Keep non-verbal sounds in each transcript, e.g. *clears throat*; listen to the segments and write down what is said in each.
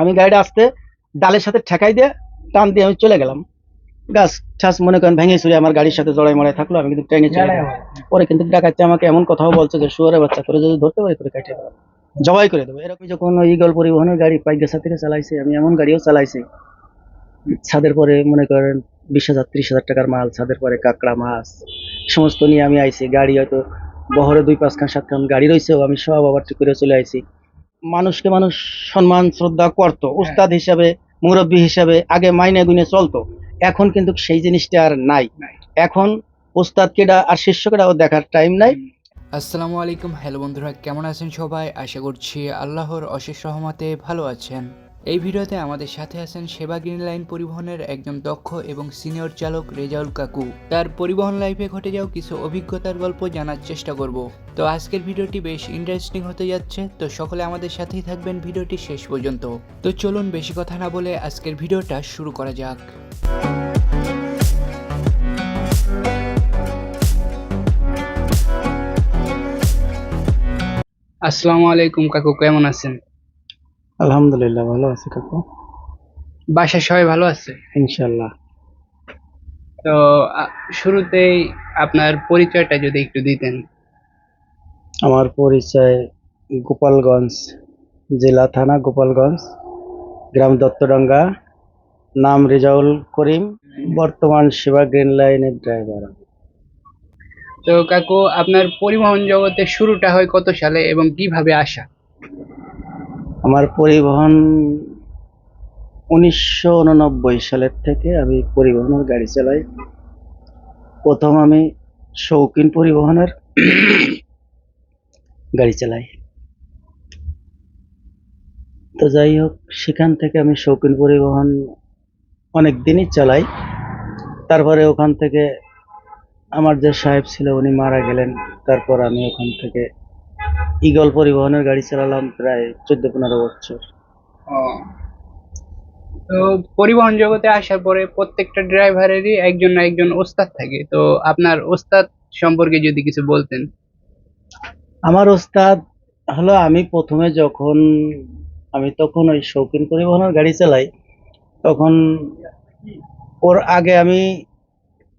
আমি গাড়িটা আসতে ডালের সাথে ঠেকাই দিয়ে টান দিয়ে আমি চলে গেলাম। গাছ ঠাস, মনে করেন ভেঙে চুরে আমার গাড়ির সাথে জড়াই মড়াই থাকল, আমি কিন্তু ট্রেনে চলে পরে কিন্তু ডাকাচ্ছে আমাকে এমন কথাও বলছে যে শুয়ারে বাচ্চা করে যদি ধরতে পারি করে কাটিয়ে জবাই করে দেবো। এরকম যখন ইগল পরিবহনের গাড়ি পাইগাছা থেকে চালাইছি, আমি এমন গাড়িও চালাইছি। ছাদের পরে মনে করেন বিশ হাজার, ত্রিশ হাজার টাকার মাল, ছাদের পরে কাঁকড়া মাছ, সমস্ত নিয়ে আমি আইছি। গাড়ি হয়তো বহরে দুই পাঁচখান সাতখান গাড়ি রয়েছেও আমি সব আবার করে চলে আইছি। মানুষকে মানুষ সম্মান শ্রদ্ধা করতো। উস্তাদ হিসাবে মুরব্বী হিসাবে আগে মাইনে গুনে চলতো। এখন কিন্তু সেই জিনিসটা আর নাই। এখন উস্তাদ কেডা আর শিষ্য কেডাও দেখার টাইম নাই। আসসালামু আলাইকুম। হ্যালো বন্ধুরা কেমন আছেন সবাই? আশা করছি আল্লাহর অশেষ রহমতে ভালো আছেন। এই ভিডিওতে আমাদের সাথে আছেন সেবা গ্রিন লাইন পরিবহনের একজন দক্ষ এবং সিনিয়র চালক রেজাউল কাকু। তার পরিবহন লাইফে ঘটে যাওয়া কিছু অভিজ্ঞতার গল্প জানার চেষ্টা করব। তো আজকের ভিডিওটি বেশ ইন্টারেস্টিং হতে যাচ্ছে, তো সকলে আমাদের সাথেই থাকবেন ভিডিওটি শেষ পর্যন্ত। তো চলুন বেশি কথা না বলে আজকের ভিডিওটা শুরু করা যাক। আসসালামু আলাইকুম কাকু, কেমন আছেন? আলহামদুলিল্লাহ ভালো আছি কাকু। বাসায় সবাই ভালো আছে? ইনশাল্লাহ তো আ- শুরুতেই আপনার পরিচয়টা যদি একটু দিতেন। আমার পরিচয় গোপালগঞ্জ জেলা থানা গোপালগঞ্জ গ্রাম দত্তডাঙ্গা। নাম রেজাউল করিম বর্তমান সেবা গ্রিন লাইনের ড্রাইভার। তো কাকু আপনার পরিবহন জগতে শুরুটা হয় কত সালে এবং কীভাবে আসা? আমার পরিবহন উনিশশো উননব্বই সালের থেকে আমি পরিবহনের গাড়ি চালাই। প্রথম আমি শৌখিন পরিবহনের গাড়ি চালাই। তো যাই হোক, সেখান থেকে আমি শৌখিন পরিবহন অনেক দিনই চালাই। তারপরে ওখান থেকে আমার যে সাহেব ছিল, উনি মারা গেলেন। তারপর আমি ওখান থেকে ইগল পরিবহনের গাড়ি চালালাম প্রায় চোদ্দ পনেরো বছর। তো পরিবহন জগতে আসার পরে প্রত্যেকটা ড্রাইভারেরই একজন না একজন ওস্তাদ থাকে। তো আপনার ওস্তাদ সম্পর্কে যদি কিছু বলতেন। আমার ওস্তাদ হলো আমি প্রথমে যখন আমি তখন ওই শৌখিন পরিবহনের গাড়ি চালাই তখন ওর আগে আমি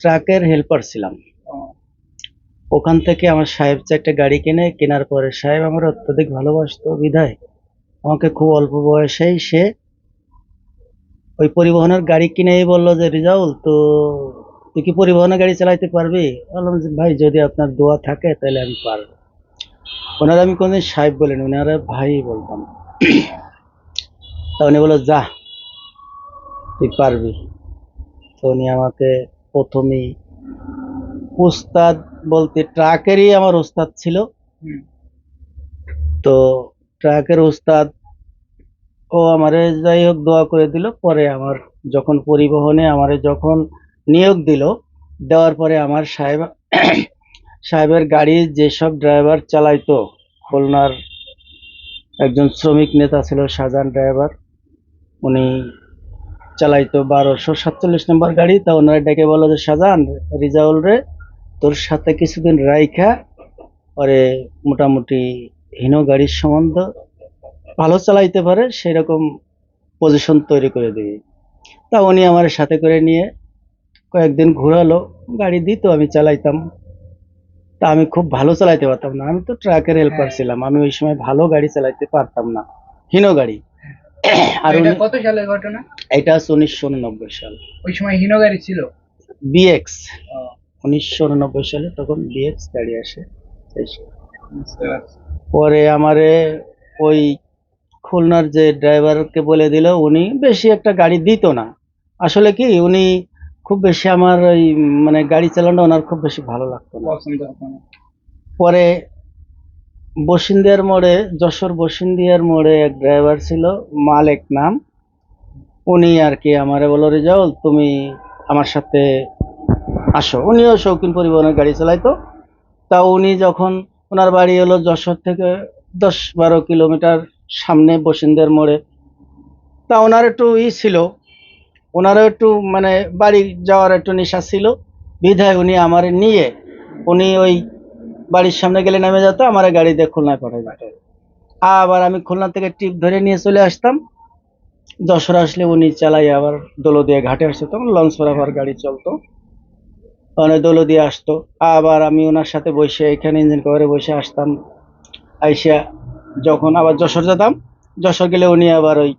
ট্রাকের হেল্পার ছিলাম। ওখান থেকে আমার সাহেব একটা গাড়ি কিনে, কেনার পরে সাহেব আমার অত্যধিক ভালোবাসতো, বিধায়। আমাকে খুব অল্প বয়সেই সে ওই পরিবহনের গাড়ি কিনেই বলল যে, রিজাউল, তো তুই কি পরিবহনের গাড়ি চালাইতে পারবি? বললাম যে, ভাই, যদি আপনার দোয়া থাকে, তাহলে আমি পারব। ওনারা আমি কোনদিন সাহেব বলেন, ওনারা ভাই বলতাম। তা উনি বলল, যা, তুই পারবি। তো উনি আমাকে প্রথমেই উস্তাদ বলতে ট্রাকেরই আমার উস্তাদ ছিল। তো ট্রাকের উস্তাদ ও আমারে যাই হোক দোয়া করে দিল পরে আমার যখন পরিবহনে আমারে যখন নিয়োগ দিল দেওয়ার পরে আমার সাহেব সাহেবের গাড়ি যেসব ড্রাইভার চালাইতো খুলনার একজন শ্রমিক নেতা ছিল শাহজাহান ড্রাইভার উনি চালাইতো বারোশো সাতচল্লিশ নম্বর গাড়ি তা ওনারা ডেকে বলল যে শাহজাহান রিজাউল রে তোর সাথে কিছুদিন রাইখা পরে মোটামুটি হীন গাড়ির সম্বন্ধ ভালো চালাইতে পারে সেরকম পজিশন তৈরি করে দিবি। তা উনি আমার সাথে করে নিয়ে কয়েকদিন ঘোরালো গাড়ি দিত আমি চালাইতাম। তা আমি খুব ভালো চালাইতে পারতাম না। আমি তো ট্রাকের হেল্পার ছিলাম আমি ওই সময় ভালো গাড়ি চালাইতে পারতাম না হীন গাড়ি। আর কত সালের ঘটনা? এটা হচ্ছে উনিশশো উননব্বই সাল। ওই সময় হিনো গাড়ি ছিল? বিএক্স উনিশশো উননব্বই সালে তখন বিএক্স গাড়ি আসে। পরে আমারে ওই খুলনার যে ড্রাইভারকে বলে দিল উনি বেশি একটা গাড়ি দিত না। আসলে কি উনি খুব বেশি আমার ওই মানে গাড়ি চালানো ওনার খুব বেশি ভালো লাগতো না। পরে বসিন্দিয়ার মোড়ে যশোর বসিন্দিয়ার মোড়ে এক ড্রাইভার ছিল মালেক নাম। উনি আর কি আমারে বলো রেজাউল তুমি আমার সাথে আসো। উনিও শৌখিন পরিবহনের গাড়ি চালাইতো। তা উনি যখন ওনার বাড়ি হলো যশোর থেকে দশ বারো কিলোমিটার সামনে বসিন্দের মোড়ে, তা ওনার একটু ই ছিল। ওনারও একটু মানে বাড়ি যাওয়ার একটু নেশা ছিল। বিধায় উনি আমার নিয়ে, উনি ওই বাড়ির সামনে গেলে নেমে যেত, আমার গাড়ি দিয়ে খুলনায় পাঠাই আবার আমি খুলনা থেকে টিপ ধরে নিয়ে চলে আসতাম। যশোর আসলে উনি চালাই আবার দোলদিয়া ঘাটে আসতো, তখন লঞ্চ বরাবর গাড়ি চলতো। ওখানে দোলদিয়া আসতো। আবার আমি ওনার সাথে বসে এখানে ইঞ্জিন কভারে বসে আসতাম। আইসা যখন আবার যশোর যেতাম, যশোর গেলে উনি আবার ওই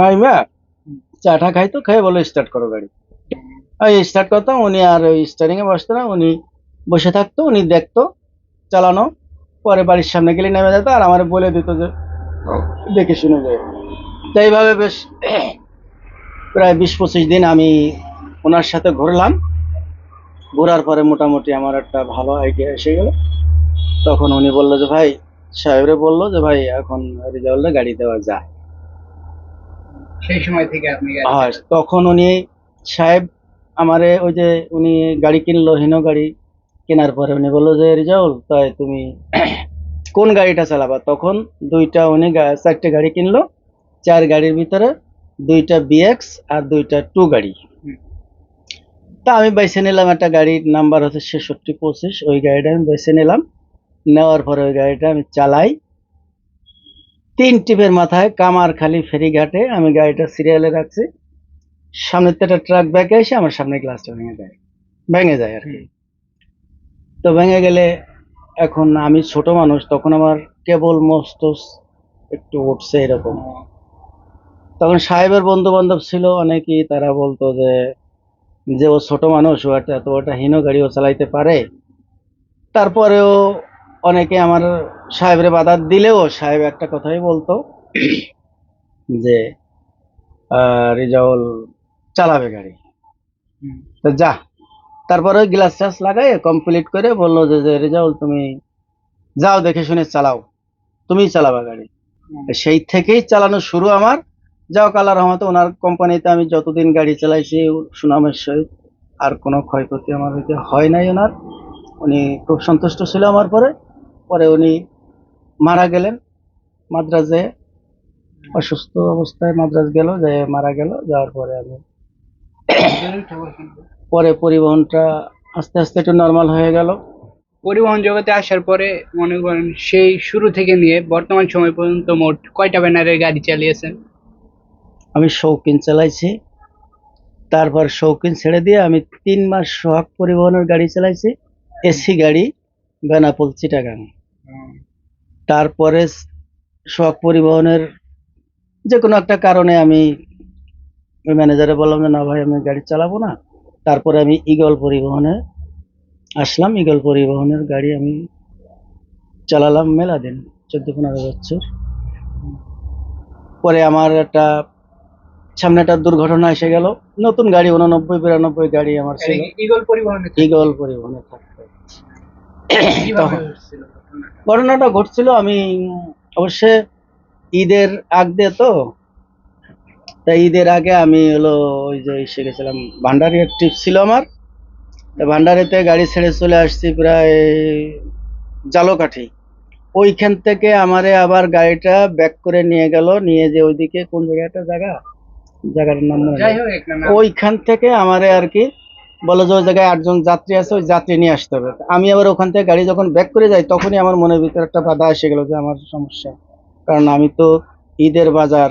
নাইমা চাটা খাইতো খেয়ে বলে স্টার্ট করো গাড়ি। ওই স্টার্ট করতাম, উনি আর ওই স্টারিং এ বসতো না, উনি বসে থাকতো, উনি দেখতো, চালানো। পরে বাড়ির সামনে গেলে নেমে যেত, আর আমার বলে দিত যে, দেখে শুনে যায় তো এইভাবে বেশ, প্রায় বিশ পঁচিশ দিন আমি ওনার সাথে ঘুরলাম। ঘোরার পরে মোটামুটি আমার একটা ভালো আইডিয়া এসে গেল। তখন উনি বলল যে ভাই সাহেবরে বলল যে ভাই এখন রিজাল্টে গাড়ি দেওয়া যায়। সেই সময় থেকে আপনি হয় তখন উনি সাহেব আমারে ওই যে উনি গাড়ি কিনলো হিনো গাড়ি। কেনার পরে উনি বলল যে রিজাউল তাই তুমি কোন গাড়িটা চালাবা? তখন দুইটা উনি চারটে গাড়ি কিনলো। চার গাড়ির ভিতরে দুইটা বিএক্স আর দুইটা টু গাড়ি। তা আমি বেছে নিলাম একটা গাড়ির নাম্বার হচ্ছে ছেষট্টি পঁচিশ, ওই গাড়িটা আমি বেছে নিলাম। নেওয়ার পরে ওই গাড়িটা আমি চালাই। তিন টিপের মাথায় কামার কামারখালি ফেরিঘাটে আমি গাড়িটা সিরিয়ালে রাখছি। সামনের থেকে একটা ট্রাক ব্যাকে এসে আমার সামনে গ্লাসটা ভেঙে যায়। ভেঙে যায় আর কি। তো ভেঙে গেলে এখন আমি ছোট মানুষ, তখন আমার কেবল মস্তস একটু উঠছে এরকম। তখন সাহেবের বন্ধু বান্ধব ছিল, অনেকেই তারা বলতো যে যে ও ছোট মানুষ ও একটা এত একটা হীন গাড়িও চালাইতে পারে। তারপরেও অনেকে আমার সাহেবের বাধা দিলেও সাহেব একটা কথাই বলতো যে আহ, রিজাউল চালাবে গাড়ি। তো যা তারপরে ওই গ্লাস টাস লাগাই কমপ্লিট করে বলল যে যে রিজাউল তুমি যাও দেখে শুনে চালাও। তুমিই চালাবা গাড়ি। সেই থেকেই চালানো শুরু আমার। যাও কালার রহমতে ওনার কোম্পানিতে আমি যতদিন গাড়ি চালাইছি, সুনামের সহিত আর কোনো ক্ষয়ক্ষতি আমার হইতে হয় নাই ওনার। উনি খুব সন্তুষ্ট ছিল আমার পরে। পরে উনি মারা গেলেন। মাদ্রাজে অসুস্থ অবস্থায় মাদ্রাজ গেল যে মারা গেল। যাওয়ার পরে আমি *coughs* পরে পরিবহনটা আস্তে আস্তে একটু নর্মাল হয়ে গেল। পরিবহন জগতে আসার পরে মনে করেন সেই শুরু থেকে নিয়ে বর্তমান সময় পর্যন্ত মোট কয়টা ব্যানারের গাড়ি চালিয়েছেন? আমি শৌখিন চালাইছি। তারপর শৌখিন ছেড়ে দিয়ে আমি তিন মাস সোহাগ পরিবহনের গাড়ি চালাইছি, এসি গাড়ি, বেনাপোল, চিটাগাং। তারপরে সোহাগ পরিবহনের যে কোনো একটা কারণে আমি ওই ম্যানেজারে বললাম যে, না ভাই, আমি গাড়ি চালাবো না। তারপরে আমি ইগল পরিবহনে আসলাম। ইগল পরিবহনের গাড়ি আমি চালালাম মেলা দিন চোদ্দ পনেরো বছর। পরে আমার একটা সামনে একটা দুর্ঘটনা এসে গেল। নতুন গাড়ি উননব্বই বিরানব্বই গাড়ি আমার ছিল। ইগল পরিবহনে ইগল পরিবহনে থাকতো। ঘটনাটা? ঘটছিল আমি অবশ্য ঈদের আগ দিয়ে তো তাই ঈদের আগে আমি হলো ওই যে এসে গেছিলাম ভান্ডারি ট্রিপ ছিল আমার। ভান্ডারিতে গাড়ি ছেড়ে চলে আসছি প্রায় জালকাঠি। ওইখান থেকে আমারে আবার গাড়িটা ব্যাক করে নিয়ে গেল নিয়ে যে ওইদিকে কোন জায়গায়? একটা জায়গা? জায়গাটার নাম মনে। ওইখান থেকে আমারে আর কি বলে যে ওই জায়গায় আটজন যাত্রী আছে ওই যাত্রী নিয়ে আসতে হবে। আমি আবার ওখান থেকে গাড়ি যখন ব্যাক করে যাই তখনই আমার মনের ভিতরে একটা বাধা এসে গেল যে আমার সমস্যা। কারণ আমি তো ঈদের বাজার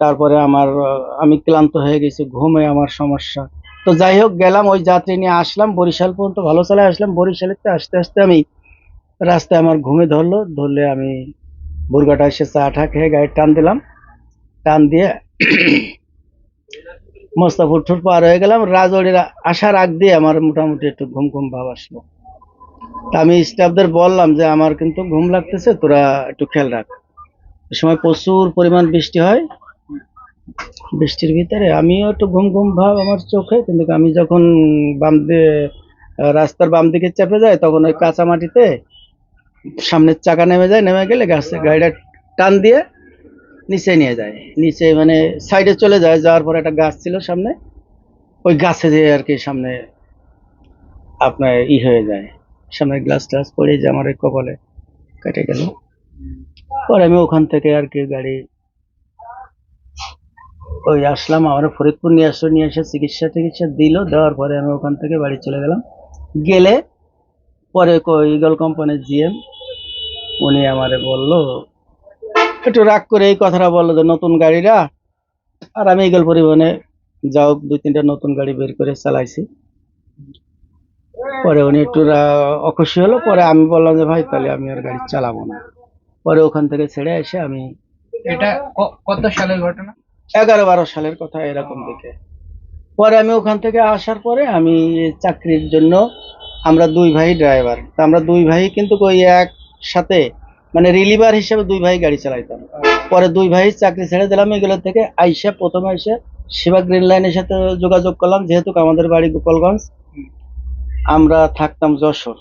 তারপরে আমার আমি ক্লান্ত হয়ে গেছি ঘুমে আমার সমস্যা। তো যাই হোক গেলাম ওই যাত্রী নিয়ে আসলাম বরিশাল পর্যন্ত ভালো চালায় আসলাম। বরিশালেতে আস্তে আস্তে আমি রাস্তায় আমার ঘুমে ধরলো ধরলে আমি বুরগাটা এসে চা টা খেয়ে গাড়ি টান দিলাম। টান দিয়ে মোস্তাফুর ঠুর পার হয়ে গেলাম, রাজবাড়ির আসার আগ দিয়ে আমার মোটামুটি একটু ঘুম ঘুম ভাব আসলো। তা আমি স্টাফদের বললাম যে, আমার কিন্তু ঘুম লাগতেছে, তোরা একটু খেয়াল রাখ। এ সময় প্রচুর পরিমাণ বৃষ্টি হয়। বৃষ্টির ভিতরে আমিও একটু ঘুম ঘুম ভাব আমার চোখে, কিন্তু আমি যখন বাম দিয়ে রাস্তার বাম দিকে চেপে যায় তখন ওই কাঁচা মাটিতে সামনের চাকা নেমে যায়, নেমে গেলে গাছে গাড়িটা টান দিয়ে নিচে নিয়ে যায়। নিচে মানে সাইডে চলে যায়, যাওয়ার পরে একটা গাছ ছিল সামনে। ওই গাছে যেয়ে আর কি সামনে আপনার ই হয়ে যায়। সামনে গ্লাস টাস পড়ে যে আমার কপালে কেটে গেল। পরে আমি ওখান থেকে আর কি গাড়ি ওই আসলাম, আমার ফরিদপুর নিয়ে আসলো, নিয়ে এসে চিকিৎসা টিকিৎসা দিল, দেওয়ার পরে আমি ওখান থেকে বাড়ি চলে গেলাম। গেলে পরে ইগল কোম্পানির জিএম উনি আমারে বলল একটু রাগ করে এই কথাটা বলল যে নতুন গাড়িরা? আর আমি ইগল পরিবহনে যাও দুই তিনটা নতুন গাড়ি বের করে চালাইছি। পরে উনি একটু অখুশি হলো পরে আমি বললাম যে ভাই তাহলে আমি আর গাড়ি চালাবো না। পরে ওখান থেকে ছেড়ে এসে আমি এটা কত সালের ঘটনা? এগারো বারো সালের কথা এরকম দিকে পরে আমি ওখান থেকে আসার পরে আমি চাকরির জন্য আমরা দুই ভাই ড্রাইভার তা আমরা দুই ভাই কিন্তু ওই একসাথে মানে রিলিভার হিসেবে দুই ভাই গাড়ি চালাইতাম। পরে দুই ভাই চাকরি ছেড়ে দিলাম, এগুলো থেকে আইসা প্রথমে এসে শিবা গ্রিন লাইনের সাথে যোগাযোগ করলাম, যেহেতু আমাদের বাড়ি গোপালগঞ্জ। আমরা থাকতাম যশোর।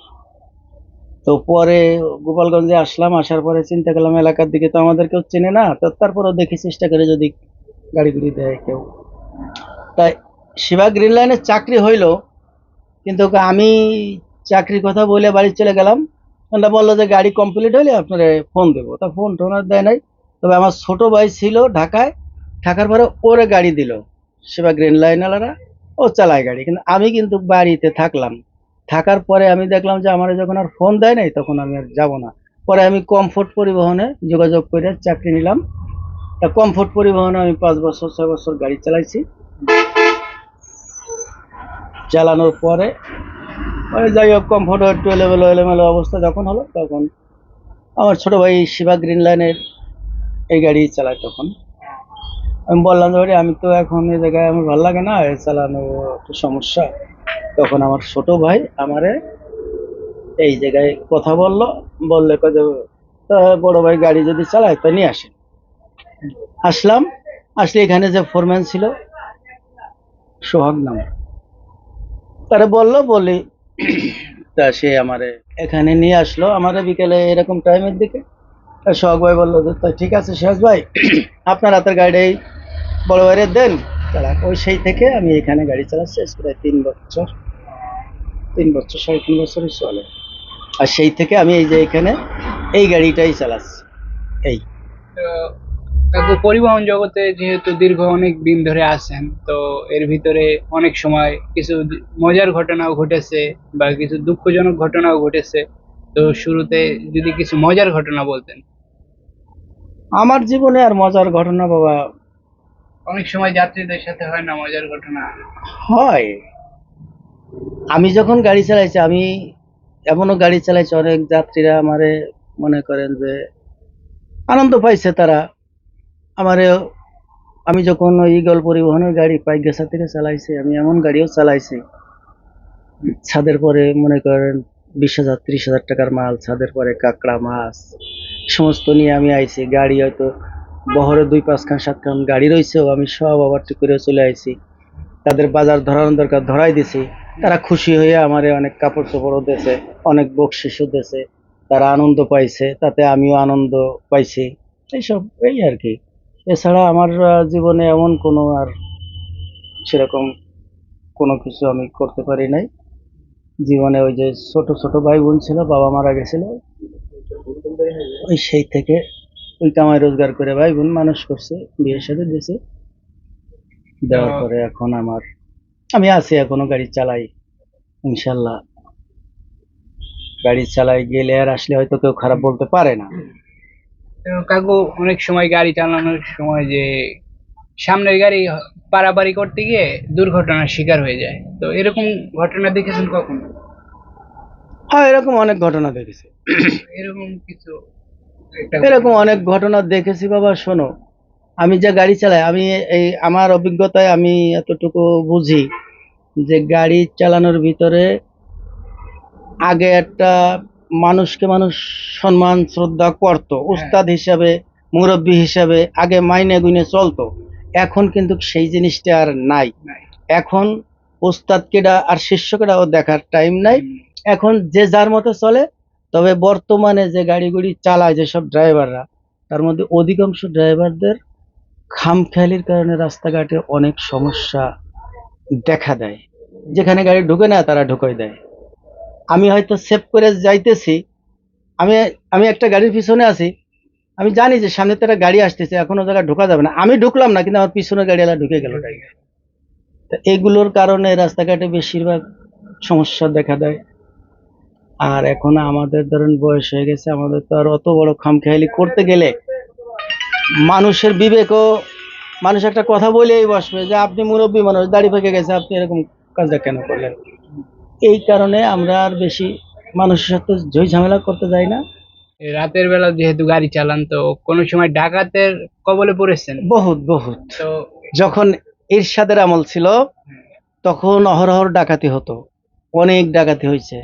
তো পরে গোপালগঞ্জে আসলাম, আসার পরে চিন্তা করলাম এলাকার দিকে তো আমাদের কেউ চেনে না, তো তারপরেও দেখি চেষ্টা করে যদি গাড়ি গুড়ি দেয় কেউ। তাই শিবা গ্রিন লাইনে চাকরি হইল, কিন্তু আমি চাকরির কথা বলে বাড়ি চলে গেলাম। ওরা বলল যে গাড়ি কমপ্লিট হলে আপনার ফোন দেবো। তা ফোন টোন আর দেয় নাই। তবে আমার ছোট ভাই ছিল ঢাকায়। থাকার পরে ওরে গাড়ি দিল। শিবা গ্রিন লাইনওয়ালারা ও চালায় গাড়ি। কিন্তু আমি কিন্তু বাড়িতে থাকলাম। থাকার পরে আমি দেখলাম যে আমার যখন আর ফোন দেয় নাই, তখন আমি আর যাব না। পরে আমি কমফোর্ট পরিবহনে যোগাযোগ করে চাকরি নিলাম। তা কমফোর্ট পরিবহনে আমি পাঁচ বছর, ছয় বছর গাড়ি চালাইছি। চালানোর পরে ওই যাই হোক কমফোর্ট একটু এলোমেলো এলোমেলো অবস্থা যখন হলো তখন আমার ছোট ভাই শিবা গ্রিন লাইনের এই গাড়ি চালায় তখন। আমি বললাম যে "ওরে, আমি তো এখন এই জায়গায় আমার ভালো লাগে না চালানো একটু সমস্যা। তখন আমার ছোট ভাই আমারে এই জায়গায় কথা বলল বললে যে বড় ভাই গাড়ি যদি চালায় তা নিয়ে আসেন। আসলাম আসলে এখানে যে ফোরম্যান ছিল সোহাগ নাম। তারা বলল বলি *clears throat* তা সে আমারে এখানে নিয়ে আসলো আমারে বিকেলে এরকম টাইমের দিকে। সোহাগ ভাই বলল যে "তা ঠিক আছে সোহাগ ভাই *clears throat* আপনার হাতের গাড়ি বড় ভাইরে দেন। চালাক ওই সেই থেকে আমি এখানে গাড়ি চালাচ্ছি প্রায় তিন বছর। তিন বছর সাড়ে তিন বছরই চলে। আর সেই থেকে আমি এই যে এখানে এই গাড়িটাই চালাচ্ছি। এই। তো কাকু পরিবহন জগতে যেহেতু দীর্ঘ অনেক দিন ধরে আছেন তো এর ভিতরে অনেক সময় কিছু মজার ঘটনাও ঘটেছে বা কিছু দুঃখজনক ঘটনাও ঘটেছে। তো শুরুতে যদি কিছু মজার ঘটনা বলতেন। আমার জীবনে আর মজার ঘটনা বাবা অনেক সময় যাত্রীদের সাথে হয় না মজার ঘটনা? হয়। আমি যখন গাড়ি চালাইছি আমি এমনও গাড়ি চালাইছি অনেক যাত্রীরা আমারে মনে করেন যে আনন্দ পাইছে তারা। আমারে, আমি যখন ওই ইগল পরিবহনের গাড়ি পাইগেসা থেকে চালাইছি, আমি এমন গাড়িও চালাইছি, ছাদের পরে মনে করেন বিশ হাজার, ত্রিশ হাজার টাকার মাল, ছাদের পরে কাঁকড়া মাছ, সমস্ত নিয়ে আমি আইছি। গাড়ি হয়তো বহরে দুই পাঁচ খান, সাত খান গাড়ি রয়েছেও, আমি সব আবার করে চলে আইছি। তাদের বাজার ধরানোর দরকার ধরাই দিছি। তারা খুশি হয়ে আমারে অনেক কাপড় চোপড়ও দিয়েছে, অনেক বকশিসও দিয়েছে, তারা আনন্দ পাইছে, তাতে আমিও আনন্দ পাইছি। এইসব, এই আর কি। এছাড়া আমার জীবনে এমন কোনো আর সেরকম কোনো কিছু আমি করতে পারি নাই। জীবনে ওই যে ছোট ছোট ভাই বোন ছিল, বাবা মারা গেছিল। ওই সেই থেকে ওই কামাই রোজগার করে ভাই বোন মানুষ করছে, বিয়ের সাথে দিয়েছে দেওয়ার পরে এখন আমার, আমি আছি এখনও, গাড়ি চালাই, ইনশাল্লাহ। গাড়ি চালাই গেলে আর আসলে হয়তো কেউ খারাপ বলতে পারে না। কাকু অনেক সময় গাড়ি চালানোর সময় যে সামনের গাড়ি পারাপারি করতে গিয়ে দুর্ঘটনার শিকার হয়ে যায়। তো এরকম ঘটনা দেখেছেন কখন? হ্যাঁ এরকম অনেক ঘটনা দেখেছি। এরকম কিছু এরকম অনেক ঘটনা দেখেছি বাবা শোনো। আমি যে গাড়ি চালাই আমি এই আমার অভিজ্ঞতায় আমি এতটুকু বুঝি যে গাড়ি চালানোর ভিতরে আগে একটা মানুষকে মানুষ সম্মান শ্রদ্ধা করতো। উস্তাদ হিসাবে মুরব্বী হিসাবে আগে মাইনে গুইনে চলতো। এখন কিন্তু সেই জিনিসটা আর নাই। এখন উস্তাদ কেডা আর শিষ্য কেডাও দেখার টাইম নাই। এখন যে যার মতো চলে তবে বর্তমানে যে গাড়িগুড়ি চালায় যেসব ড্রাইভাররা তার মধ্যে অধিকাংশ ড্রাইভারদের খামখেয়ালির কারণে রাস্তাঘাটে অনেক সমস্যা দেখা দেয়। যেখানে গাড়ি ঢুকে না তারা ঢুকাই দেয়। আমি হয়তো সেভ করে যাইতেছি। আমি আমি একটা গাড়ির পিছনে আছি। আমি জানি যে সামনে তো একটা গাড়ি আসতেছে, এখনও জায়গায় ঢোকা যাবে না। আমি ঢুকলাম না, কিন্তু আমার পিছনে গাড়িওয়ালা ঢুকে গেল। তো এগুলোর কারণে রাস্তাঘাটে বেশিরভাগ সমস্যা দেখা দেয়। আর এখন আমাদের ধরেন বয়স হয়ে গেছে, আমাদের তো আর অত বড় খামখেয়ালি করতে গেলে মানুষের বিবেকও, মানুষ একটা কথা বলেই বসবে যে, আপনি মুরব্বী মানুষ, দাড়ি পেকে গেছে, আপনি এরকম কাজটা কেন করলেন? এই কারণে আমরা আর বেশি মানুষের সাথে ঝই ঝামেলা করতে যাই না। রাতের বেলা যেহেতু গাড়ি চালান তো কোনো সময় ডাকাতের কবলে পড়েছেন? বহুত বহুত। তো যখন ইরশাদের আমল ছিল তখন অহরহর ডাকাতি হতো। অনেক ডাকাতি হয়েছে।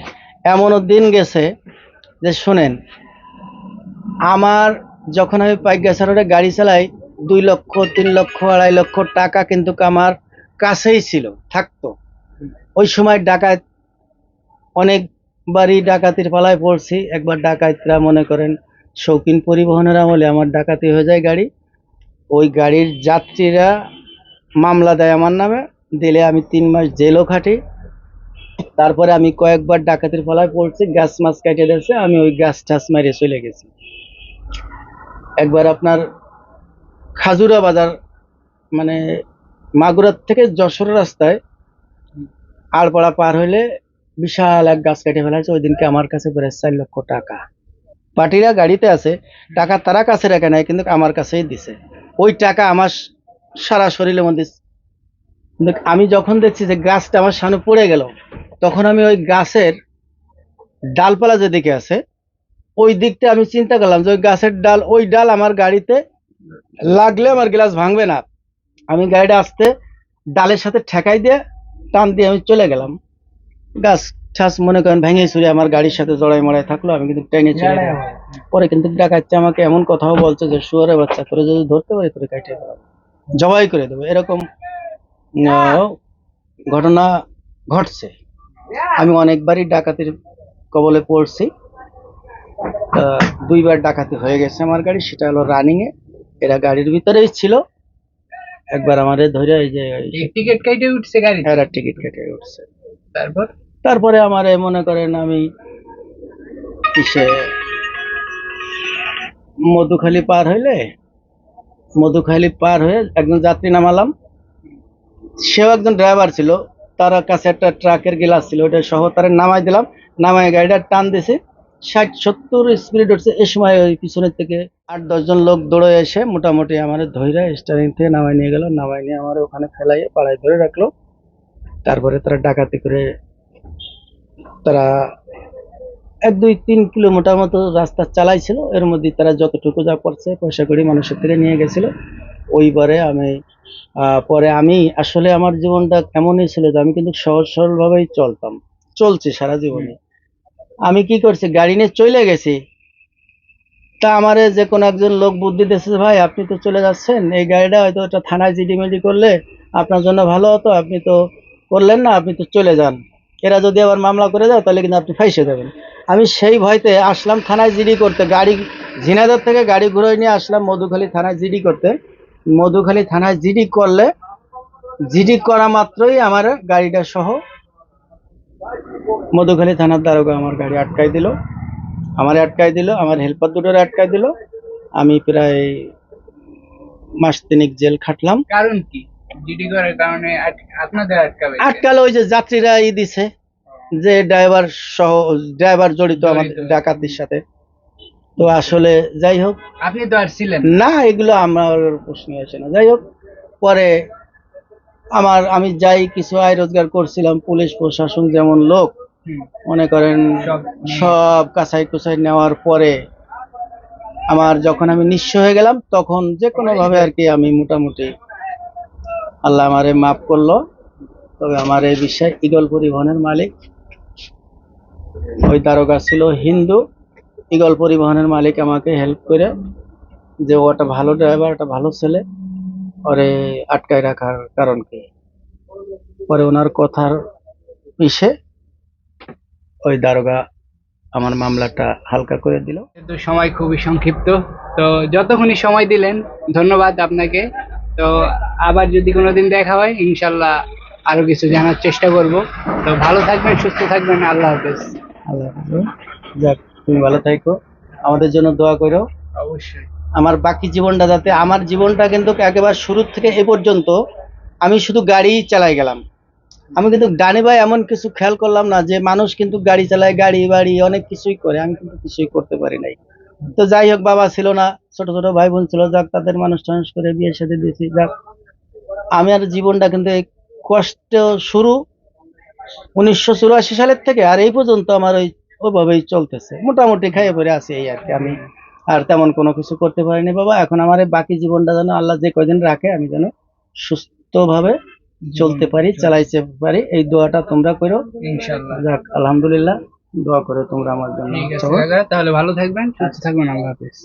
এমনও দিন গেছে যে শোনেন আমার যখন আমি পাইগাছা রোডে গাড়ি চালাই দুই লক্ষ তিন লক্ষ আড়াই লক্ষ টাকা কিন্তু আমার কাছেই ছিল থাকতো। ওই সময় ডাকাত অনেকবারই ডাকাতির পালায় পড়ছি। একবার ডাকাতরা মনে করেন শৌখিন পরিবহনের আমলে আমার ডাকাতি হয়ে যায় গাড়ি। ওই গাড়ির যাত্রীরা মামলা দেয় আমার নামে, দিলে আমি তিন মাস জেলও খাটি। তারপরে আমি কয়েকবার ডাকাতির ফলায় পড়ছি, গাছ মাছ কেটে দিয়েছে, আমি ওই গাছ টাছ মারিয়ে চলে গেছি। একবার আপনার খাজুরা বাজার মানে মাগুরার থেকে যশোর রাস্তায় আড়পাড়া পার হইলে বিশাল এক গাছ কেটে ফেলাছে ওই দিনকে আমার কাছে প্রায় চার লক্ষ টাকা। পার্টিরা গাড়িতে আছে, টাকা তারা কাছে রাখে নাই, কিন্তু আমার কাছেই দিছে। ওই টাকা আমার সারা শরীরের মধ্যে কিন্তু আমি যখন দেখছি যে গাছটা আমার সামনে পড়ে গেল, তখন আমি ওই গাছের ডালপালা যেদিকে আছে, ওই দিকটা আমি চিন্তা করলাম যে ওই গাছের ডাল, ওই ডাল আমার গাড়িতে লাগলে আমার গ্লাস ভাঙবে না। আমি গাড়িটা আসতে ডালের সাথে ঠেকাই দিয়ে টান দিয়ে আমি চলে গেলাম। গাছ ঠাস মনে করেন ভেঙে চুরে আমার গাড়ির সাথে জড়াই মড়াই থাকল আমি কিন্তু ট্রেনে চলে পরে কিন্তু ডাকাচ্ছে আমাকে এমন কথাও বলছে যে শুয়ারে বাচ্চা করে যদি ধরতে পারি তোরে কাটিয়ে ফেলাবো। জবাই করে দেবো। এরকম ঘটনা ঘটছে। আমি অনেকবারই ডাকাতির কবলে পড়ছি। দুইবার ডাকাতি হয়ে গেছে আমার গাড়ি সেটা হলো রানিং এ। এরা গাড়ির ভিতরেই ছিল। একবার আমারে ধরে এই যে টিকিট কেটে উঠছে গাড়ি এরা টিকিট কেটে উঠছে। তারপর? তারপরে আমারে মনে করেন আমি কিসে মধুখালী পার হইলে, মধুখালী পার হয়ে একজন যাত্রী নামালাম। সেও একজন ড্রাইভার ছিল, তার কাছে একটা ট্রাকের গ্লাস ছিল, ওটা সহ তারা নামাই দিলাম। নামাই গাড়িটা টান দিছে, ষাট সত্তর স্পিড উঠছে। এই সময় ওই পিছনের থেকে আট দশজন লোক দৌড়ে এসে মোটামুটি আমার ধৈরা স্টারিং থেকে নামাই নিয়ে গেল। নামাই নিয়ে আমার ওখানে ফেলাইয়ে পাড়ায় ধরে রাখল। তারপরে তারা ডাকাতি করে তারা এক, দুই, তিন কিলোমিটার মতো রাস্তা চালাইছিল। এর মধ্যে তারা যতটুকু যা পড়ছে পয়সা করি মানুষের থেকে নিয়ে গেছিল। ওইবারে আমি পরে আমি আসলে আমার জীবনটা কেমনই ছিল যে আমি কিন্তু সহজ সরল ভাবেই চলতাম। চলছি সারা জীবনে। আমি কি করছি, গাড়ি নিয়ে চলে গেছি। তা আমারে যে কোনো একজন লোক বুদ্ধি দিয়েছে ভাই, আপনি তো চলে যাচ্ছেন। এই গাড়িটা হয়তো একটা থানায় জিডিমেডি করলে আপনার জন্য ভালো হতো। আপনি তো করলেন না, আপনি তো চলে যান। এরা যদি আবার মামলা করে দেয়, তাহলে কিন্তু আপনি ফাইসে যাবেন। আমি সেই ভয়তে আসলাম থানায় জিডি করতে। গাড়ি, ঝিনাইদহ থেকে গাড়ি ঘুরে নিয়ে আসলাম মধুখালী থানায় জিডি করতে। মধুখালী থানায় জিডি করলে, জিডি করা মাত্রই আমার গাড়িটা সহ মধুখালী থানার দারোগা আমার গাড়ি আটকাই দিল। আমার আটকাই দিল, আমার হেল্পার দুটোর আটকাই দিল। আমি প্রায় মাস তিনেক জেল খাটলাম। কারণ কি? জিডি করার কারণে আপনাদের আটকাবে। আটকালো ওই যে যাত্রীরা ই দিছে যে ড্রাইভার সহ ড্রাইভার জড়িত আমাদের। ডাকাতির সাথে। তো আসলে যাই হোক। আপনি তো আর ছিলেন না। এগুলো আমার প্রশ্ন আসে না। যাই হোক পরে আমার আমি যাই কিছু আয় রোজগার করছিলাম পুলিশ প্রশাসন যেমন লোক মনে করেন সব কাছাই কুছাই নেওয়ার পরে আমার যখন আমি নিঃস্ব হয়ে গেলাম তখন যে কোনো ভাবে আর কি আমি মোটামুটি আল্লাহ আমারে মাফ করল। তবে আমার এই বিষয়ে ইগল পরিবহনের মালিক। ওই দারোগা ছিল হিন্দু। ইগল পরিবহনের মালিক আমাকে হেল্প করে যে ও একটা ভালো ড্রাইভার একটা ভালো ছেলে, ওরে আটকায় রাখার কারণ কি পরে ওনার কথার পিছে ওই দারোগা আমার মামলাটা হালকা করে দিল। সময় খুবই সংক্ষিপ্ত। তো যতক্ষণই সময় দিলেন, ধন্যবাদ আপনাকে। তো আবার যদি কোনোদিন দেখা হয় ইনশাল্লাহ আরও কিছু জানার চেষ্টা করব। তো ভালো থাকবেন সুস্থ থাকবেন আল্লাহ হাফেজ। আল্লাহ। যাক তুমি ভালো থাকো। আমাদের জন্য দোয়া করো। অবশ্যই। আমার বাকি জীবনটা যাতে আমার জীবনটা কিন্তু একেবারে শুরু থেকে এ পর্যন্ত আমি শুধু গাড়ি চালাই গেলাম। আমি কিন্তু ডানে ভাই এমন কিছু খেয়াল করলাম না যে মানুষ কিন্তু গাড়ি চালায় গাড়ি বাড়ি অনেক কিছুই করে। আমি কিন্তু কিছুই করতে পারি নাই। তো যাই হোক বাবা ছিল না ছোট ছোট ভাই বোন ছিল যাক তাদের মানুষ টানুষ করে বিয়ে সাথে দিয়েছি যাক। আমার জীবনটা কিন্তু এই কষ্ট শুরু উনিশশো চুরাশি সালের থেকে আর এই পর্যন্ত আমার ওই ওইভাবেই চলতেছে। মোটামুটি খাইয়ে পরে আছি এই আর কি। আমি আর তেমন কোনো কিছু করতে পারিনি বাবা। এখন আমার এই বাকি জীবনটা যেন আল্লাহ যে কয়দিন রাখে আমি যেন সুস্থভাবে চলতে পারি চালাইতে পারি এই দোয়াটা তোমরা করো। যাক আলহামদুলিল্লাহ। দোয়া করো তোমরা আমার জন্য। ঠিক আছে কাকা, তাহলে ভালো থাকবেন সুস্থ থাকবেন আল্লাহ হাফিজ।